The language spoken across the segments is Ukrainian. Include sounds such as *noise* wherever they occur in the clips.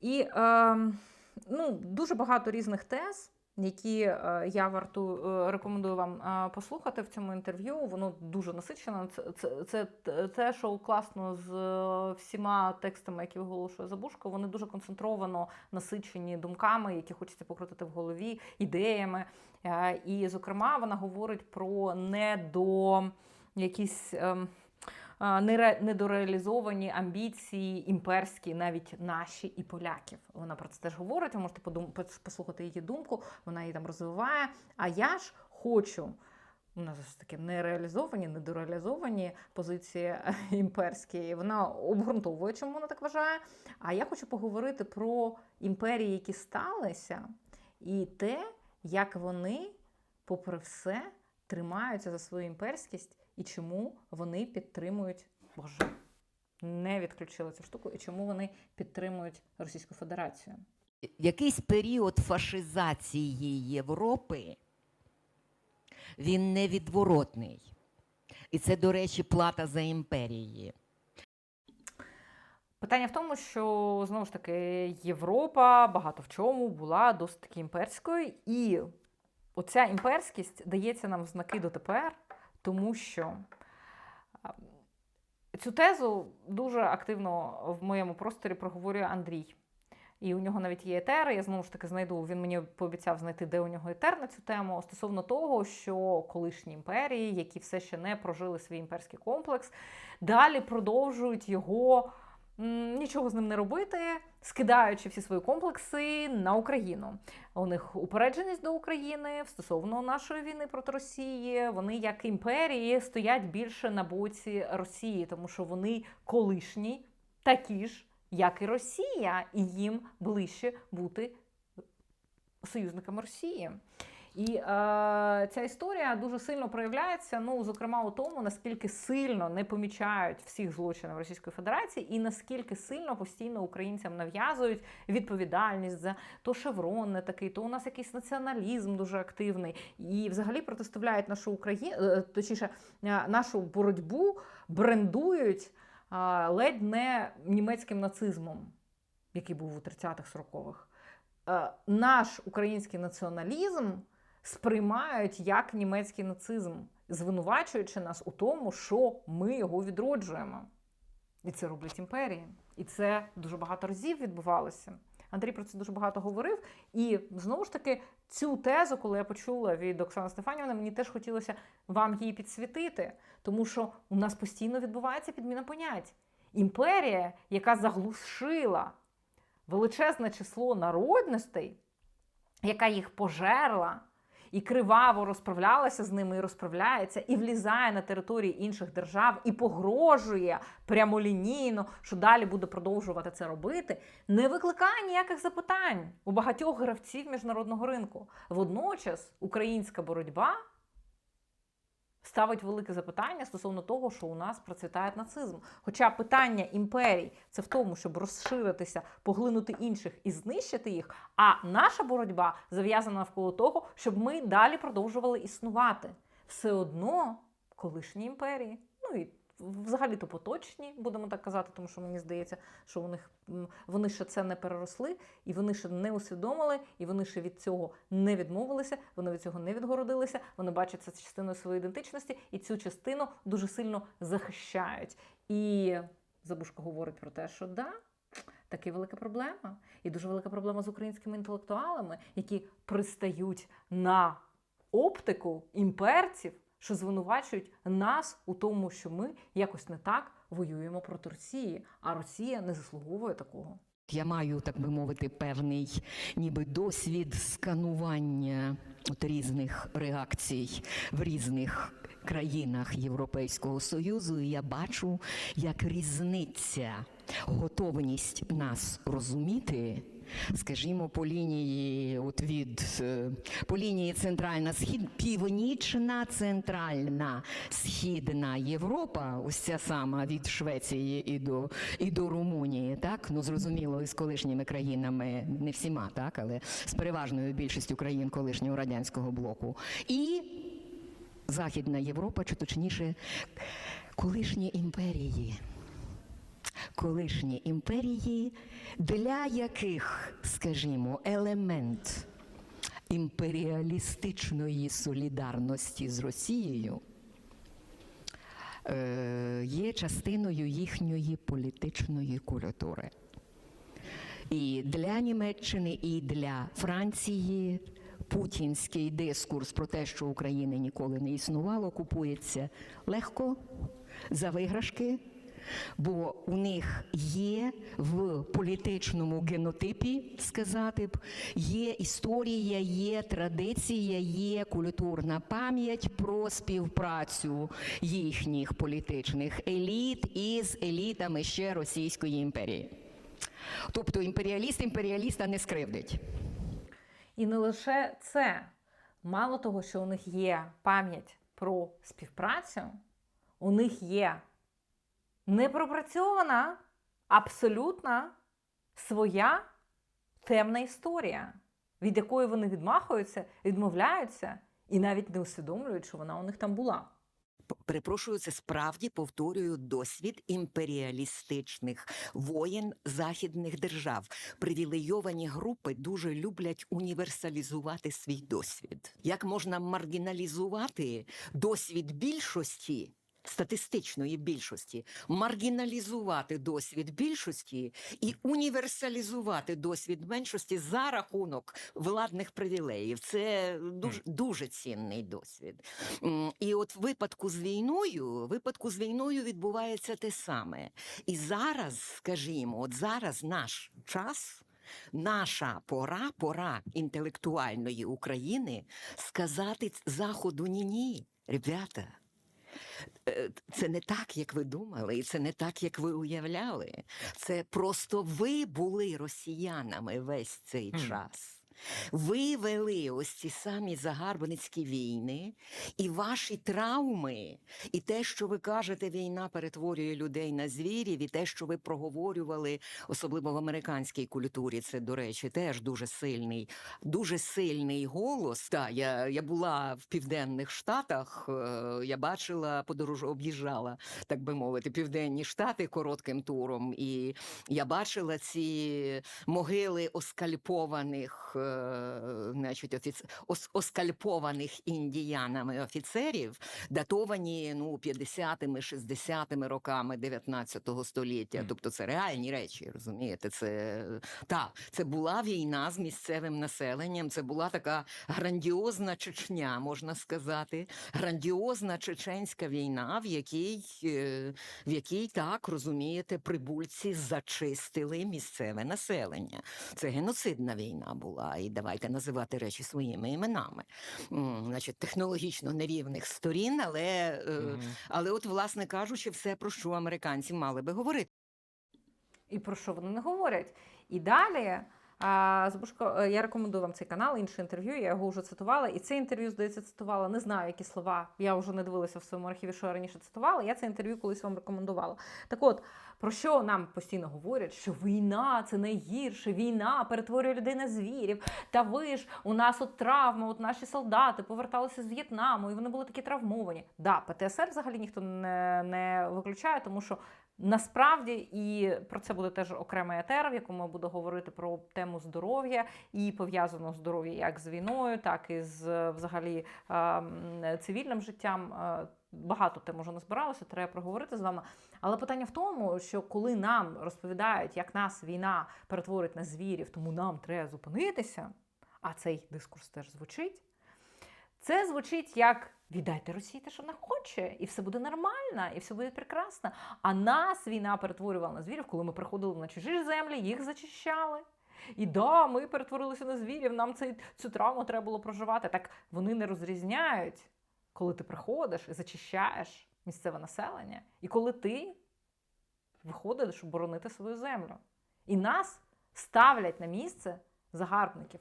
І е, ну, дуже багато різних тез, які е, я варту е, рекомендую вам е, послухати в цьому інтерв'ю. Воно дуже насичено. Це, це, це те, що класно з е, всіма текстами, які виголошує Забушко. Вони дуже концентровано насичені думками, які хочеться покрутити в голові, ідеями. Е, І, зокрема, вона говорить про недо якісь. нере- недореалізовані амбіції імперські, навіть наші і поляків. Вона про це теж говорить. Ви можете послухати її думку, вона її там розвиває. А я ж хочу. У нас ж таки нереалізовані, недореалізовані позиції *laughs* імперські. Вона обґрунтовує, чому вона так вважає. А я хочу поговорити про імперії, які сталися, і те, як вони, попри все, тримаються за свою імперськість і чому вони підтримують Боже. Не відключили цю штуку, і чому вони підтримують Російську Федерацію. якийсь період фашизації Європи, він невідворотний. І це, до речі, плата за імперії. Питання в тому, що знову ж таки Європа багато в чому була досить таки імперською, і оця імперськість дається нам в знаки дотепер, тому що цю тезу дуже активно в моєму просторі проговорює Андрій. І у нього навіть є етери. Я знову ж таки знайду. Він мені пообіцяв знайти, де у нього етер на цю тему стосовно того, що колишні імперії, які все ще не прожили свій імперський комплекс, далі продовжують його нічого з ним не робити, скидаючи всі свої комплекси на Україну. У них упередженість до України стосовно нашої війни проти Росії. Вони як імперії стоять більше на боці Росії, тому що вони колишні, такі ж, як і Росія, і їм ближче бути союзниками Росії. І е, ця історія дуже сильно проявляється, ну, зокрема, у тому, наскільки сильно не помічають всіх злочинів Російської Федерації, і наскільки сильно постійно українцям нав'язують відповідальність за то шеврон не такий, то у нас якийсь націоналізм дуже активний. І взагалі протиставляють нашу Україну, точніше, е, нашу боротьбу брендують е, ледь не німецьким нацизмом, який був у 30-х, 40-х. Е, Наш український націоналізм сприймають як німецький нацизм, звинувачуючи нас у тому, що ми його відроджуємо. І це роблять імперії. І це дуже багато разів відбувалося. Андрій про це дуже багато говорив. І знову ж таки, цю тезу, коли я почула від Оксани Стефанівни, мені теж хотілося вам її підсвітити, тому що у нас постійно відбувається підміна понять. Імперія, яка заглушила величезне число народностей, яка їх пожерла і криваво розправлялася з ними і розправляється, і влізає на території інших держав і погрожує прямолінійно, що далі буде продовжувати це робити, не викликає ніяких запитань у багатьох гравців міжнародного ринку. Водночас українська боротьба ставить велике запитання стосовно того, що у нас процвітає нацизм. Хоча питання імперій це в тому, щоб розширитися, поглинути інших і знищити їх. А наша боротьба зав'язана навколо того, щоб ми далі продовжували існувати. Все одно колишні імперії. Ну і взагалі-то поточні, будемо так казати, тому що мені здається, що у них вони ще це не переросли, і вони ще не усвідомили, і вони ще від цього не відмовилися, вони від цього не відгородилися. Вони бачать це частиною своєї ідентичності, і цю частину дуже сильно захищають. І Забушко говорить про те, що да. Таки велика проблема. І дуже велика проблема з українськими інтелектуалами, які пристають на оптику імперців, що звинувачують нас у тому, що ми якось не так воюємо проти Росії, а Росія не заслуговує такого. Я маю, так би мовити, певний ніби досвід сканування от різних реакцій в різних країнах Європейського Союзу, і я бачу, як різниця, готовність нас розуміти. Скажімо, по лінії от від е, по лінії центральна схід, північна центральна східна Європа, ось ця сама від Швеції і до і до Румунії, так ну зрозуміло, і з колишніми країнами, не всіма, так, але з переважною більшістю країн колишнього радянського блоку. І Західна Європа, чи точніше, колишні імперії. Колишні імперії, для яких, скажімо, елемент імперіалістичної солідарності з Росією е, є частиною їхньої політичної культури. І для Німеччини, і для Франції путінський дискурс про те, що України ніколи не існувало, купується легко за виграшки, бо у них є в політичному генотипі, сказати б, є історія, є традиція, є культурна пам'ять про співпрацю їхніх політичних еліт із елітами ще Російської імперії. Тобто імперіаліст імперіаліста не скривдить. І не лише це. Мало того, що у них є пам'ять про співпрацю, у них є непропрацьована, абсолютна своя темна історія, від якої вони відмахуються, відмовляються і навіть не усвідомлюють, що вона у них там була. Перепрошую, це справді повторюю досвід імперіалістичних воєн західних держав. Привілейовані групи дуже люблять універсалізувати свій досвід. Як можна маргіналізувати досвід більшості? Статистичної більшості маргіналізувати досвід більшості і універсалізувати досвід меншості за рахунок владних привілеїв. Це дуже, дуже цінний досвід. І от в випадку з війною, в випадку з війною відбувається те саме. І зараз, скажімо, от зараз наш час. Наша пора, пора інтелектуальної України сказати Заходу ні-ні, ребята. Е, Це не так, як ви думали, і це не так, як ви уявляли. Це просто ви були росіянами весь цей час. Ви вели ось ці самі загарбницькі війни, і ваші травми, і те, що ви кажете, війна перетворює людей на звірів, і те, що ви проговорювали, особливо в американській культурі, це, до речі, теж дуже сильний, дуже сильний голос. Та я, я була в південних штатах, е, я бачила, подорож об'їжджала, так би мовити, південні штати коротким туром, і я бачила ці могили оскальпованих, е, значить, офіц... ос... оскальпованих індіянами офіцерів, датовані ну, 50-ми, 60-ми роками 19 століття. Мгм. Тобто це реальні речі, розумієте? Це так, це була війна з місцевим населенням. Це була така грандіозна Чечня, можна сказати, грандіозна чеченська війна, в якій, е, в якій так розумієте, прибульці зачистили місцеве населення. Це геноцидна війна була, і давайте називати речі своїми іменами. Значить, технологічно нерівних сторін, але, е, але от, власне кажучи, все про що американці мали би говорити. І про що вони не говорять. І далі. А, Забушко, е, я рекомендую вам цей канал, інше інтерв'ю, я його вже цитувала. І це інтерв'ю, здається, цитувала. Не знаю, які слова. Я вже не дивилася в своєму архіві, що я раніше цитувала. Я це інтерв'ю колись вам рекомендувала. Так от, про що нам постійно говорять? Що війна це найгірше, війна перетворює людей на звірів. Та ви ж у нас от травма, от наші солдати поверталися з В'єтнаму, і вони були такі травмовані. Да, ПТСР взагалі ніхто не, не виключає, тому що Насправді, і про це буде теж окремий етер, в якому я буду говорити про тему здоров'я і пов'язано здоров'я як з війною, так і з взагалі е, цивільним життям. Е, Багато тем уже назбиралося, треба проговорити з вами. Але питання в тому, що коли нам розповідають, як нас війна перетворить на звірів, тому нам треба зупинитися, а цей дискурс теж звучить. Це звучить як віддайте Росії те, що вона хоче, і все буде нормально, і все буде прекрасно. А нас війна перетворювала на звірів, коли ми приходили на чужі землі, їх зачищали. І да, ми перетворилися на звірів, нам цей, цю травму треба було проживати. Так вони не розрізняють, коли ти приходиш і зачищаєш місцеве населення, і коли ти виходиш боронити свою землю. І нас ставлять на місце загарбників.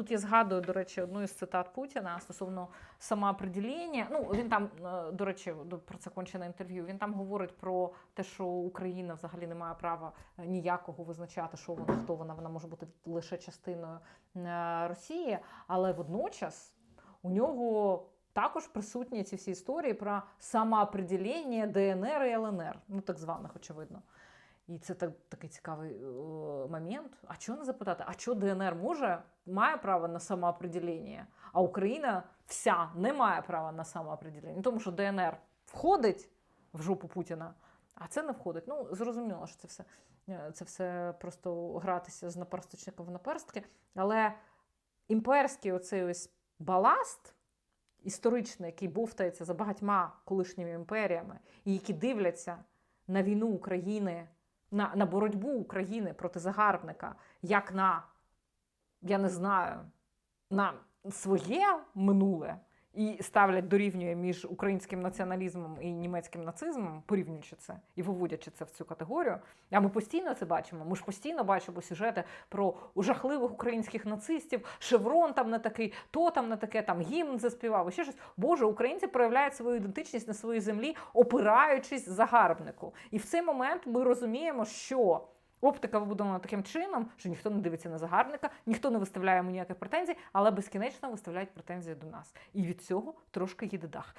Тут я згадую, до речі, одну із цитат Путіна стосовно самоопределення. Ну, він там, е, до речі, про це кончене інтерв'ю. Він там говорить про те, що Україна взагалі не має права е, ніякого визначати, що вона, хто вона, вона може бути лише частиною е, Росії, але водночас у нього. Також присутні ці всі історії про самоопределення ДНР і ЛНР, ну так званих, очевидно. І це так, такий цікавий е, момент. А чого не запитати? А чого ДНР може, має право на самоопределення, а Україна вся не має права на самоопределення? Тому що ДНР входить в жопу Путіна, а це не входить. Ну, зрозуміло, що це все, е, це все просто гратися з наперсточником в наперстки. Але імперський оцей ось баласт історичний, який бовтається за багатьма колишніми імперіями, і які дивляться на війну України, на, на боротьбу України проти загарбника, як на, я не знаю, на своє минуле. І ставлять дорівнює між українським націоналізмом і німецьким нацизмом, порівнюючи це і виводячи це в цю категорію. А ми постійно це бачимо. Ми ж постійно бачимо сюжети про жахливих українських нацистів, шеврон там не такий, то там не таке, там гімн заспівав, і ще щось. Боже, українці проявляють свою ідентичність на своїй землі, опираючись загарбнику. І в цей момент ми розуміємо, що. Оптика вибудована таким чином, що ніхто не дивиться на загарбника, ніхто не виставляє йому ніяких претензій, але безкінечно виставляють претензії до нас. І від цього трошки їде дах.